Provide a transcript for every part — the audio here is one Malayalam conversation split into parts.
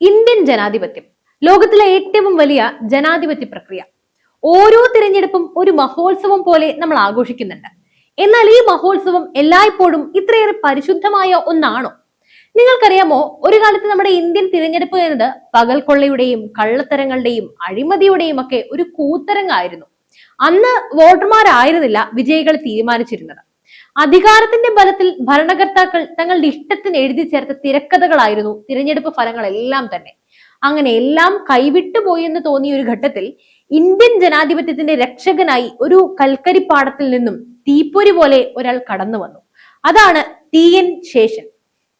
ഇന്ത്യൻ ജനാധിപത്യം. ലോകത്തിലെ ഏറ്റവും വലിയ ജനാധിപത്യ പ്രക്രിയ. ഓരോ തിരഞ്ഞെടുപ്പും ഒരു മഹോത്സവം പോലെ നമ്മൾ ആഘോഷിക്കുന്നുണ്ട്. എന്നാൽ ഈ മഹോത്സവം എല്ലായ്പ്പോഴും ഇത്രയേറെ പരിശുദ്ധമായ ഒന്നാണോ? നിങ്ങൾക്കറിയാമോ ഒരു കാലത്ത് നമ്മുടെ ഇന്ത്യൻ തിരഞ്ഞെടുപ്പ് എന്നത് പകൽക്കൊള്ളയുടെയും കള്ളത്തരങ്ങളുടെയും അഴിമതിയുടെയും ഒക്കെ ഒരു കൂത്തരങ്ങായിരുന്നു. അന്ന് വോട്ടർമാരായിരുന്നില്ല വിജയികളെ തീരുമാനിച്ചിരുന്നത്. അധികാരത്തിന്റെ ബലത്തിൽ ഭരണകർത്താക്കൾ തങ്ങളുടെ ഇഷ്ടത്തിന് എഴുതി ചേർത്ത തിരക്കഥകളായിരുന്നു. തിരഞ്ഞെടുപ്പ് ഫലങ്ങളെല്ലാം തന്നെ. അങ്ങനെ എല്ലാം കൈവിട്ടു എന്ന് തോന്നിയ ഒരു ഘട്ടത്തിൽ ഇന്ത്യൻ ജനാധിപത്യത്തിന്റെ രക്ഷകനായി ഒരു കൽക്കരിപ്പാടത്തിൽ നിന്നും തീപ്പൊരി പോലെ ഒരാൾ കടന്നു വന്നു. അതാണ് ടി. എൻ. ശേഷൻ.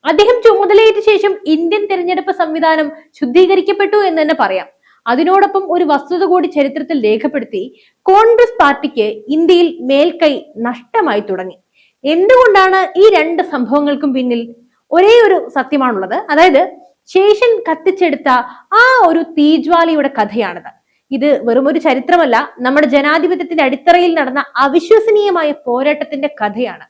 അദ്ദേഹം ചുമതലയേറ്റ ശേഷം ഇന്ത്യൻ തിരഞ്ഞെടുപ്പ് സംവിധാനം ശുദ്ധീകരിക്കപ്പെട്ടു എന്ന് തന്നെ പറയാം. അതിനോടൊപ്പം ഒരു വസ്തുത കൂടി ചരിത്രത്തിൽ രേഖപ്പെടുത്തി കോൺഗ്രസ് പാർട്ടിക്ക് ഇന്ത്യയിൽ മേൽക്കൈ നഷ്ടമായി തുടങ്ങി. എന്തുകൊണ്ടാണ് ഈ രണ്ട് സംഭവങ്ങൾക്കും പിന്നിൽ ഒരേ ഒരു സത്യമാണുള്ളത്? അതായത് ശേഷൻ കത്തിച്ചെടുത്ത ആ ഒരു തീജ്വാലിയുടെ കഥയാണിത്. ഇത് വെറും ഒരു ചരിത്രമല്ല നമ്മുടെ ജനാധിപത്യത്തിന്റെ അടിത്തറയിൽ നടന്ന അവിശ്വസനീയമായ പോരാട്ടത്തിന്റെ കഥയാണ്.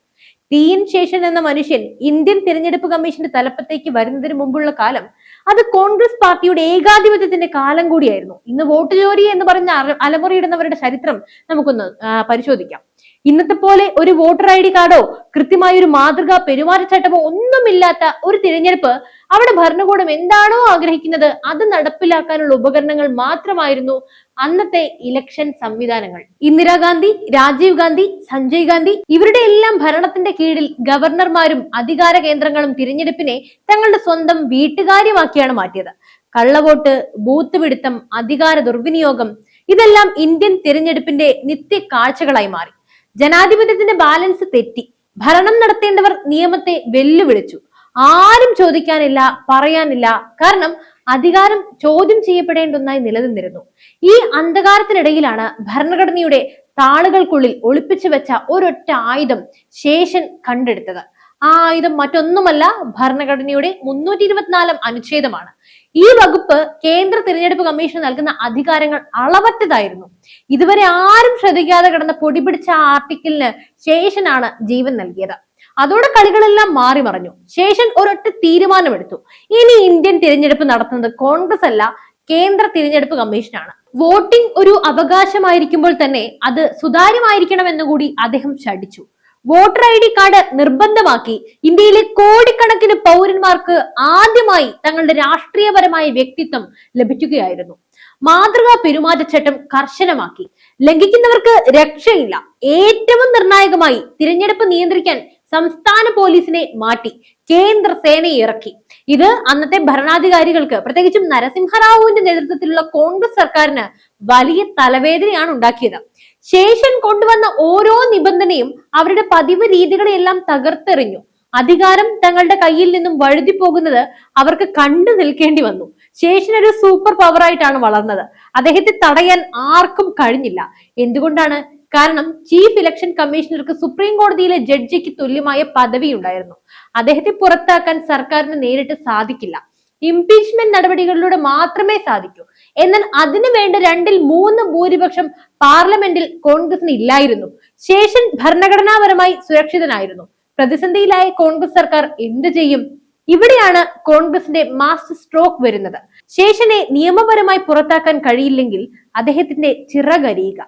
ടി എൻ ശേഷൻ എന്ന മനുഷ്യൻ ഇന്ത്യൻ തിരഞ്ഞെടുപ്പ് കമ്മീഷന്റെ തലപ്പത്തേക്ക് വരുന്നതിന് മുമ്പുള്ള കാലം അത് കോൺഗ്രസ് പാർട്ടിയുടെ ഏകാധിപത്യത്തിന്റെ കാലം കൂടിയായിരുന്നു. ഇന്ന് വോട്ട് ജോലി എന്ന് പറഞ്ഞ അല- അലമുറയിടുന്നവരുടെ ചരിത്രം നമുക്കൊന്ന് പരിശോധിക്കാം. ഇന്നത്തെ പോലെ ഒരു വോട്ടർ ഐ ഡി കാർഡോ കൃത്യമായ ഒരു മാതൃകാ പെരുമാറ്റച്ചട്ടമോ ഒന്നുമില്ലാത്ത ഒരു തിരഞ്ഞെടുപ്പ് അവിടെ ഭരണകൂടം എന്താണോ ആഗ്രഹിക്കുന്നത് അത് നടപ്പിലാക്കാനുള്ള ഉപകരണങ്ങൾ മാത്രമായിരുന്നു അന്നത്തെ ഇലക്ഷൻ സംവിധാനങ്ങൾ. ഇന്ദിരാഗാന്ധി രാജീവ് ഗാന്ധി സഞ്ജയ് ഗാന്ധി ഇവരുടെ എല്ലാം ഭരണത്തിന്റെ കീഴിൽ ഗവർണർമാരും അധികാര കേന്ദ്രങ്ങളും തിരഞ്ഞെടുപ്പിനെ തങ്ങളുടെ സ്വന്തം വീട്ടുകാര്യമാക്കിയാണ് മാറ്റിയത്. കള്ളവോട്ട് ബൂത്ത് പിടുത്തം അധികാര ദുർവിനിയോഗം ഇതെല്ലാം ഇന്ത്യൻ തിരഞ്ഞെടുപ്പിന്റെ നിത്യ കാഴ്ചകളായി മാറി. ജനാധിപത്യത്തിന്റെ ബാലൻസ് തെറ്റി. ഭരണം നടത്തേണ്ടവർ നിയമത്തെ വെല്ലുവിളിച്ചു. ആരും ചോദിക്കാനില്ല പറയാനില്ല. കാരണം അധികാരം ചോദ്യം ചെയ്യപ്പെടേണ്ട ഒന്നായി നിലനിന്നിരുന്നു. ഈ അന്ധകാരത്തിനിടയിലാണ് ഭരണഘടനയുടെ താളുകൾക്കുള്ളിൽ ഒളിപ്പിച്ചു വെച്ച ഒരൊറ്റ ആയുധം ശേഷൻ കണ്ടെടുത്തത്. ആ ആയുധം മറ്റൊന്നുമല്ല ഭരണഘടനയുടെ മുന്നൂറ്റി ഇരുപത്തിനാലാം അനുച്ഛേദമാണ്. ഈ വകുപ്പ് കേന്ദ്ര തിരഞ്ഞെടുപ്പ് കമ്മീഷൻ നൽകുന്ന അധികാരങ്ങൾ അളവറ്റതായിരുന്നു. ഇതുവരെ ആരും ശ്രദ്ധിക്കാതെ കിടന്ന പൊടിപിടിച്ച ആർട്ടിക്കിളിന് ശേഷനാണ് ജീവൻ നൽകിയത്. അതോടെ കളികളെല്ലാം മാറി മറിഞ്ഞു. ശേഷൻ ഒരൊറ്റ തീരുമാനമെടുത്തു. ഇനി ഇന്ത്യൻ തിരഞ്ഞെടുപ്പ് നടത്തുന്നത് കോൺഗ്രസ് അല്ല കേന്ദ്ര തിരഞ്ഞെടുപ്പ് കമ്മീഷനാണ്. വോട്ടിംഗ് ഒരു അവകാശമായിരിക്കുമ്പോൾ തന്നെ അത് സുതാര്യമായിരിക്കണമെന്നുകൂടി അദ്ദേഹം ശഠിച്ചു. വോട്ടർ ഐ ഡി കാർഡ് നിർബന്ധമാക്കി. ഇന്ത്യയിലെ കോടിക്കണക്കിന് പൗരന്മാർക്ക് ആദ്യമായി തങ്ങളുടെ രാഷ്ട്രീയപരമായ വ്യക്തിത്വം ലഭിക്കുകയായിരുന്നു. മാതൃകാ പെരുമാറ്റച്ചട്ടം കർശനമാക്കി. ലംഘിക്കുന്നവർക്ക് രക്ഷയില്ല. ഏറ്റവും നിർണായകമായി തിരഞ്ഞെടുപ്പ് നിയന്ത്രിക്കാൻ സംസ്ഥാന പോലീസിനെ മാറ്റി. കേന്ദ്ര സേനയെ ഇറക്കി. ഇത് അന്നത്തെ ഭരണാധികാരികൾക്ക് പ്രത്യേകിച്ചും നരസിംഹറാവുവിന്റെ നേതൃത്വത്തിലുള്ള കോൺഗ്രസ് സർക്കാരിന് വലിയ തലവേദനയാണ് ഉണ്ടാക്കിയത്. ശേഷൻ കൊണ്ടുവന്ന ഓരോ നിബന്ധനയും അവരുടെ പതിവ് രീതികളെല്ലാം തകർത്തെറിഞ്ഞു. അധികാരം തങ്ങളുടെ കയ്യിൽ നിന്നും വഴുതി പോകുന്നത് അവർക്ക് കണ്ടു നിൽക്കേണ്ടി വന്നു. ശേഷൻ ഒരു സൂപ്പർ പവറായിട്ടാണ് വളർന്നത്. അദ്ദേഹത്തെ തടയാൻ ആർക്കും കഴിഞ്ഞില്ല. എന്തുകൊണ്ടാണ്? കാരണം ചീഫ് ഇലക്ഷൻ കമ്മീഷണർക്ക് സുപ്രീം കോടതിയിലെ ജഡ്ജിക്ക് തുല്യമായ പദവി ഉണ്ടായിരുന്നു. അദ്ദേഹത്തെ പുറത്താക്കാൻ സർക്കാരിന് നേരിട്ട് സാധിക്കില്ല. ഇംപീച്ച്മെന്റ് നടപടികളിലൂടെ മാത്രമേ സാധിക്കൂ. എന്നാൽ അതിനു വേണ്ട രണ്ടിൽ മൂന്ന് ഭൂരിപക്ഷം പാർലമെന്റിൽ കോൺഗ്രസിന് ഇല്ലായിരുന്നു. ശേഷൻ ഭരണഘടനാപരമായി സുരക്ഷിതനായിരുന്നു. പ്രതിസന്ധിയിലായ കോൺഗ്രസ് സർക്കാർ എന്ത് ചെയ്യും? ഇവിടെയാണ് കോൺഗ്രസിന്റെ മാസ്റ്റർ സ്ട്രോക്ക് വരുന്നത്. ശേഷനെ നിയമപരമായി പുറത്താക്കാൻ കഴിയില്ലെങ്കിൽ അദ്ദേഹത്തിന്റെ ചിറകരിയുക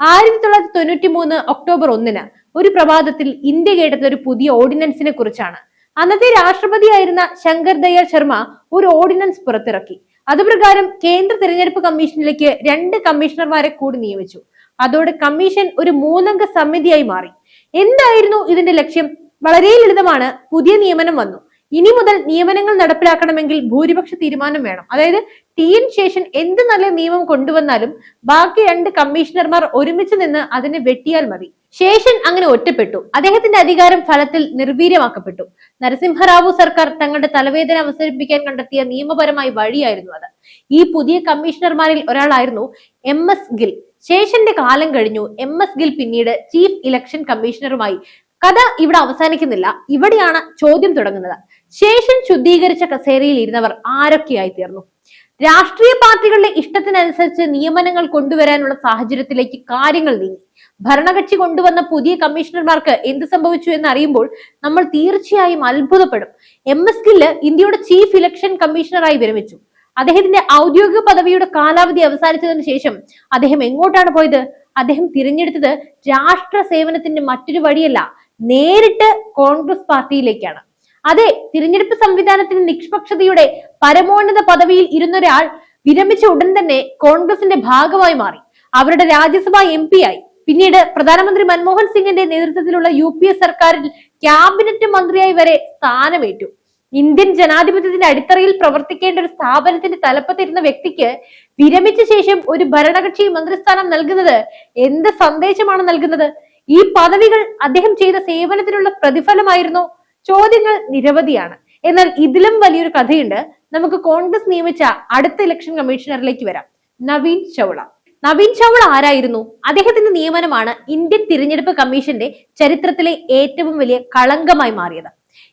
ആയിരത്തി തൊള്ളായിരത്തി തൊണ്ണൂറ്റി മൂന്ന് ഒക്ടോബർ ഒന്നിന് ഒരു പ്രഭാതത്തിൽ ഇന്ത്യ കേട്ടത് ഒരു പുതിയ ഓർഡിനൻസിനെ കുറിച്ചാണ്. അന്നത്തെ രാഷ്ട്രപതിയായിരുന്ന ശങ്കർ ദയാൽ ശർമ്മ ഒരു ഓർഡിനൻസ് പുറത്തിറക്കി. അതുപ്രകാരം കേന്ദ്ര തിരഞ്ഞെടുപ്പ് കമ്മീഷനിലേക്ക് രണ്ട് കമ്മീഷണർമാരെ കൂടി നിയമിച്ചു. അതോടെ കമ്മീഷൻ ഒരു മൂന്നംഗ സമിതിയായി മാറി. എന്തായിരുന്നു ഇതിന്റെ ലക്ഷ്യം? വളരെ ലളിതമാണ്. പുതിയ നിയമനം വന്നു. ഇനി മുതൽ നിയമനങ്ങൾ നടപ്പിലാക്കണമെങ്കിൽ ഭൂരിപക്ഷ തീരുമാനം വേണം. അതായത് ടി ശേഷം എന്ത് നല്ല നിയമം കൊണ്ടുവന്നാലും ബാക്കി രണ്ട് കമ്മീഷണർമാർ ഒരുമിച്ച് നിന്ന് അതിനെ വെട്ടിയാൽ മതി. ശേഷൻ അങ്ങനെ ഒറ്റപ്പെട്ടു. അദ്ദേഹത്തിന്റെ അധികാരം ഫലത്തിൽ നിർവീര്യമാക്കപ്പെട്ടു. നരസിംഹറാവു സർക്കാർ തങ്ങളുടെ തലവേദന അവസരിപ്പിക്കാൻ കണ്ടെത്തിയ നിയമപരമായ വഴിയായിരുന്നു അത്. ഈ പുതിയ കമ്മീഷണർമാരിൽ ഒരാളായിരുന്നു എം എസ് ഗിൽ. ശേഷന്റെ കാലം കഴിഞ്ഞു. എം എസ് ഗിൽ പിന്നീട് ചീഫ് ഇലക്ഷൻ കമ്മീഷണറുമായി കഥ ഇവിടെ അവസാനിക്കുന്നില്ല. ഇവിടെയാണ് ചോദ്യം തുടങ്ങുന്നത്. ശേഷൻ ശുദ്ധീകരിച്ച കസേരയിൽ ഇരുന്നവർ ആരൊക്കെയായി തീർന്നു? രാഷ്ട്രീയ പാർട്ടികളുടെ ഇഷ്ടത്തിനനുസരിച്ച് നിയമനങ്ങൾ കൊണ്ടുവരാനുള്ള സാഹചര്യത്തിലേക്ക് കാര്യങ്ങൾ നീങ്ങി. ഭരണകക്ഷി കൊണ്ടുവന്ന പുതിയ കമ്മീഷണർമാർക്ക് എന്ത് സംഭവിച്ചു എന്ന് അറിയുമ്പോൾ നമ്മൾ തീർച്ചയായും അത്ഭുതപ്പെടും. എം എസ് ഗില്ല് ഇന്ത്യയുടെ ചീഫ് ഇലക്ഷൻ കമ്മീഷണറായി വിരമിച്ചു. അദ്ദേഹത്തിന്റെ ഔദ്യോഗിക പദവിയുടെ കാലാവധി അവസാനിച്ചതിന് ശേഷം അദ്ദേഹം എങ്ങോട്ടാണ് പോയത്? അദ്ദേഹം തിരഞ്ഞെടുത്തത് രാഷ്ട്ര സേവനത്തിന്റെ മറ്റൊരു വഴിയല്ല നേരിട്ട് കോൺഗ്രസ് പാർട്ടിയിലേക്കാണ്. അതെ തിരഞ്ഞെടുപ്പ് സംവിധാനത്തിന് നിഷ്പക്ഷതയുടെ പരമോന്നത പദവിയിൽ ഇരുന്നൊരാൾ വിരമിച്ച ഉടൻ തന്നെ കോൺഗ്രസിന്റെ ഭാഗമായി മാറി. അവരുടെ രാജ്യസഭാ എം ആയി പിന്നീട് പ്രധാനമന്ത്രി മൻമോഹൻ സിംഗിന്റെ നേതൃത്വത്തിലുള്ള യു പി എ സർക്കാരിൽ ക്യാബിനറ്റ് മന്ത്രിയായി വരെ സ്ഥാനമേറ്റു. ഇന്ത്യൻ ജനാധിപത്യത്തിന്റെ അടിത്തറയിൽ പ്രവർത്തിക്കേണ്ട ഒരു സ്ഥാപനത്തിന്റെ തലപ്പത്തിരുന്ന വ്യക്തിക്ക് വിരമിച്ച ശേഷം ഒരു ഭരണകക്ഷി മന്ത്രിസ്ഥാനം നൽകുന്നത് എന്ത് സന്ദേശമാണ് നൽകുന്നത്? ഈ പദവികൾ അദ്ദേഹം ചെയ്ത സേവനത്തിനുള്ള പ്രതിഫലമായിരുന്നോ ചോദ്യങ്ങൾ നിരവധിയാണ്. എന്നാൽ ഇതിലും വലിയൊരു കഥയുണ്ട്. നമുക്ക് കോൺഗ്രസ് നിയമിച്ച അടുത്ത ഇലക്ഷൻ കമ്മീഷണറിലേക്ക് വരാം. നവീൻ ചൗള. നവീൻ ചൗള ആരായിരുന്നു? അദ്ദേഹത്തിന്റെ നിയമനമാണ് ഇന്ത്യൻ തിരഞ്ഞെടുപ്പ് കമ്മീഷന്റെ ചരിത്രത്തിലെ ഏറ്റവും വലിയ കളങ്കമായി മാറിയത്.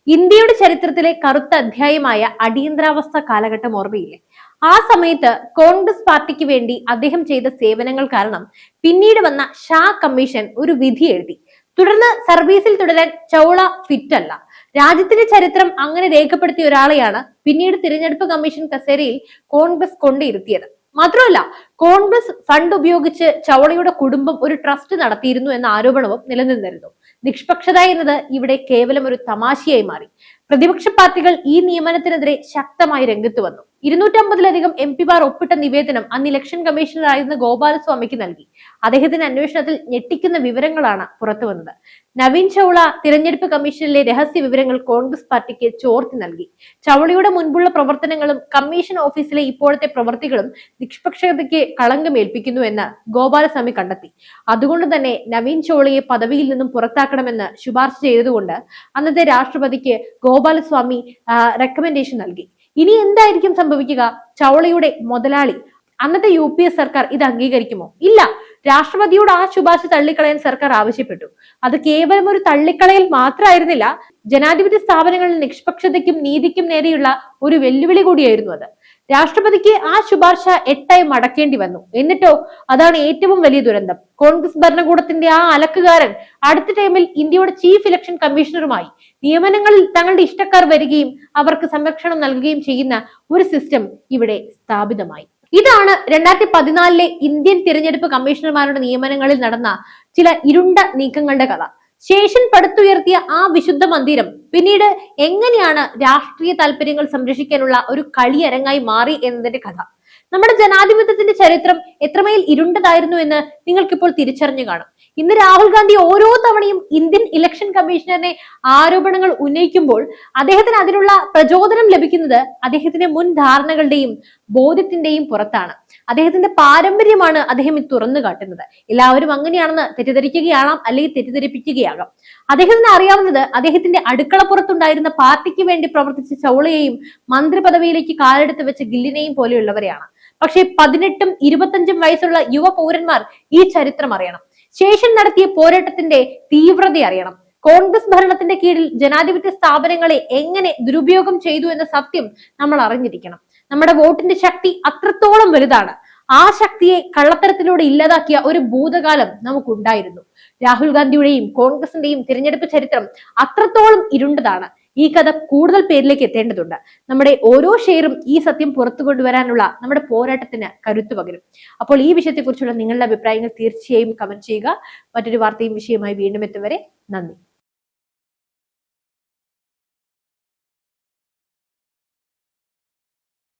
ഇന്ത്യയുടെ ചരിത്രത്തിലെ കറുത്ത അധ്യായമായ അടിയന്തരാവസ്ഥ കാലഘട്ടം ഓർമ്മയില്ലേ? ആ സമയത്ത് കോൺഗ്രസ് പാർട്ടിക്ക് വേണ്ടി അദ്ദേഹം ചെയ്ത സേവനങ്ങൾ കാരണം പിന്നീട് വന്ന ഷാ കമ്മീഷൻ ഒരു വിധി എഴുതി. തുടർന്ന് സർവീസിൽ തുടരാൻ ചൗള ഫിറ്റല്ല. രാജ്യത്തിന്റെ ചരിത്രം അങ്ങനെ രേഖപ്പെടുത്തിയ ഒരാളെയാണ് പിന്നീട് തിരഞ്ഞെടുപ്പ് കമ്മീഷൻ കസേരയിൽ കോൺഗ്രസ് കൊണ്ടിരുത്തിയത്. മാത്രമല്ല കോൺഗ്രസ് ഫണ്ട് ഉപയോഗിച്ച് ചൗളയുടെ കുടുംബം ഒരു ട്രസ്റ്റ് നടത്തിയിരുന്നു എന്ന ആരോപണവും നിലനിന്നിരുന്നു. നിഷ്പക്ഷത എന്നത് ഇവിടെ കേവലം ഒരു തമാശയായി മാറി. പ്രതിപക്ഷ പാർട്ടികൾ ഈ നിയമനത്തിനെതിരെ ശക്തമായി രംഗത്ത് വന്നു. ഇരുന്നൂറ്റമ്പതിലധികം എം പിമാർ ഒപ്പിട്ട നിവേദനം അന്ന് ഇലക്ഷൻ കമ്മീഷണറായിരുന്ന ഗോപാലസ്വാമിക്ക് നൽകി. അദ്ദേഹത്തിന്റെ അന്വേഷണത്തിൽ ഞെട്ടിക്കുന്ന വിവരങ്ങളാണ് പുറത്തു വന്നത്. നവീൻ ചൗള തിരഞ്ഞെടുപ്പ് കമ്മീഷനിലെ രഹസ്യ വിവരങ്ങൾ കോൺഗ്രസ് പാർട്ടിക്ക് ചോർത്തി നൽകി. ചൗളയുടെ മുൻപുള്ള പ്രവർത്തനങ്ങളും കമ്മീഷൻ ഓഫീസിലെ ഇപ്പോഴത്തെ പ്രവർത്തികളും നിഷ്പക്ഷതയ്ക്ക് കളങ്കമേൽപ്പിക്കുന്നു എന്ന് ഗോപാലസ്വാമി കണ്ടെത്തി. അതുകൊണ്ട് തന്നെ നവീൻ ചൗളയെ പദവിയിൽ നിന്നും പുറത്താക്കണമെന്ന് ശുപാർശ ചെയ്തതുകൊണ്ട് അന്നത്തെ രാഷ്ട്രപതിക്ക് ഗോപാലസ്വാമി റെക്കമെൻഡേഷൻ നൽകി. ഇനി എന്തായിരിക്കും സംഭവിക്കുക? ചൗളയുടെ മുതലാളി അന്നത്തെ യു പി എസ് സർക്കാർ ഇത് അംഗീകരിക്കുമോ? ഇല്ല. രാഷ്ട്രപതിയോട് ആ ശുപാർശ തള്ളിക്കളയാൻ സർക്കാർ ആവശ്യപ്പെട്ടു. അത് കേവലം ഒരു തള്ളിക്കളയൽ മാത്രമായിരുന്നില്ല ജനാധിപത്യ സ്ഥാപനങ്ങളിൽ നിഷ്പക്ഷതയ്ക്കും നീതിക്കും നേരെയുള്ള ഒരു വെല്ലുവിളി കൂടിയായിരുന്നു അത്. രാഷ്ട്രപതിക്ക് ആ ശുപാർശ എട്ടായി മടക്കേണ്ടി വന്നു. എന്നിട്ടോ അതാണ് ഏറ്റവും വലിയ ദുരന്തം. കോൺഗ്രസ് ഭരണകൂടത്തിന്റെ ആ അലക്കുകാരൻ അടുത്ത ടൈമിൽ ഇന്ത്യയുടെ ചീഫ് ഇലക്ഷൻ കമ്മീഷണറുമായി നിയമനങ്ങളിൽ തങ്ങളുടെ ഇഷ്ടക്കാർ വരികയും അവർക്ക് സംരക്ഷണം നൽകുകയും ചെയ്യുന്ന ഒരു സിസ്റ്റം ഇവിടെ സ്ഥാപിതമായി. ഇതാണ് രണ്ടായിരത്തി പതിനാലിലെ ഇന്ത്യൻ തിരഞ്ഞെടുപ്പ് കമ്മീഷണർമാരുടെ നിയമനങ്ങളിൽ നടന്ന ചില ഇരുണ്ട നീക്കങ്ങളുടെ കഥ. ശേഷൻ പടുത്തുയർത്തിയ ആ വിശുദ്ധ മന്ദിരം പിന്നീട് എങ്ങനെയാണ് രാഷ്ട്രീയ താല്പര്യങ്ങൾ സംരക്ഷിക്കാനുള്ള ഒരു കളിയരങ്ങായി മാറി എന്നതിന്റെ കഥ. നമ്മുടെ ജനാധിപത്യത്തിന്റെ ചരിത്രം എത്രമേൽ ഇരുണ്ടതായിരുന്നു എന്ന് നിങ്ങൾക്കിപ്പോൾ തിരിച്ചറിഞ്ഞു കാണും. ഇന്ന് രാഹുൽ ഗാന്ധി ഓരോ തവണയും ഇന്ത്യൻ ഇലക്ഷൻ കമ്മീഷണറിനെ ആരോപണങ്ങൾ ഉന്നയിക്കുമ്പോൾ അദ്ദേഹത്തിന് അതിനുള്ള പ്രചോദനം ലഭിക്കുന്നത് അദ്ദേഹത്തിന്റെ മുൻ ധാരണകളുടെയും ബോധ്യത്തിന്റെയും പുറത്താണ്. അദ്ദേഹത്തിന്റെ പാരമ്പര്യമാണ് അദ്ദേഹം തുറന്നു കാട്ടുന്നത്. എല്ലാവരും അങ്ങനെയാണെന്ന് തെറ്റിദ്ധരിക്കുകയാണാം അല്ലെങ്കിൽ തെറ്റിദ്ധരിപ്പിക്കുകയാകാം. അദ്ദേഹത്തിന് അറിയാവുന്നത് അദ്ദേഹത്തിന്റെ അടുക്കളപ്പുറത്തുണ്ടായിരുന്ന പാർട്ടിക്ക് വേണ്ടി പ്രവർത്തിച്ച ചൗളയെയും മന്ത്രി പദവിയിലേക്ക് കാലെടുത്ത് വെച്ച ഗില്ലിനെയും പോലെയുള്ളവരെയാണ്. പക്ഷേ പതിനെട്ടും ഇരുപത്തഞ്ചും വയസ്സുള്ള യുവ പൗരന്മാർ ഈ ചരിത്രം അറിയണം. ശേഷൻ നടത്തിയ പോരാട്ടത്തിന്റെ തീവ്രത അറിയണം. കോൺഗ്രസ് ഭരണത്തിന്റെ കീഴിൽ ജനാധിപത്യ സ്ഥാപനങ്ങളെ എങ്ങനെ ദുരുപയോഗം ചെയ്തു എന്ന സത്യം നമ്മൾ അറിഞ്ഞിരിക്കണം. നമ്മുടെ വോട്ടിന്റെ ശക്തി അത്രത്തോളം വലുതാണ്. ആ ശക്തിയെ കള്ളത്തരത്തിലൂടെ ഇല്ലാതാക്കിയ ഒരു ഭൂതകാലം നമുക്കുണ്ടായിരുന്നു. രാഹുൽ ഗാന്ധിയുടെയും കോൺഗ്രസിന്റെയും തിരഞ്ഞെടുപ്പ് ചരിത്രം അത്രത്തോളം ഇരുണ്ടതാണ്. ഈ കഥ കൂടുതൽ പേരിലേക്ക് എത്തേണ്ടതുണ്ട്. നമ്മുടെ ഓരോ ഷെയറും ഈ സത്യം പുറത്തു കൊണ്ടുവരാനുള്ള നമ്മുടെ പോരാട്ടത്തിന് കരുത്തു പകരും. അപ്പോൾ ഈ വിഷയത്തെക്കുറിച്ചുള്ള നിങ്ങളുടെ അഭിപ്രായങ്ങൾ തീർച്ചയായും കമന്റ് ചെയ്യുക. മറ്റൊരു വാർത്തയും വിഷയമായി വീണ്ടും എത്തും വരെ നന്ദി.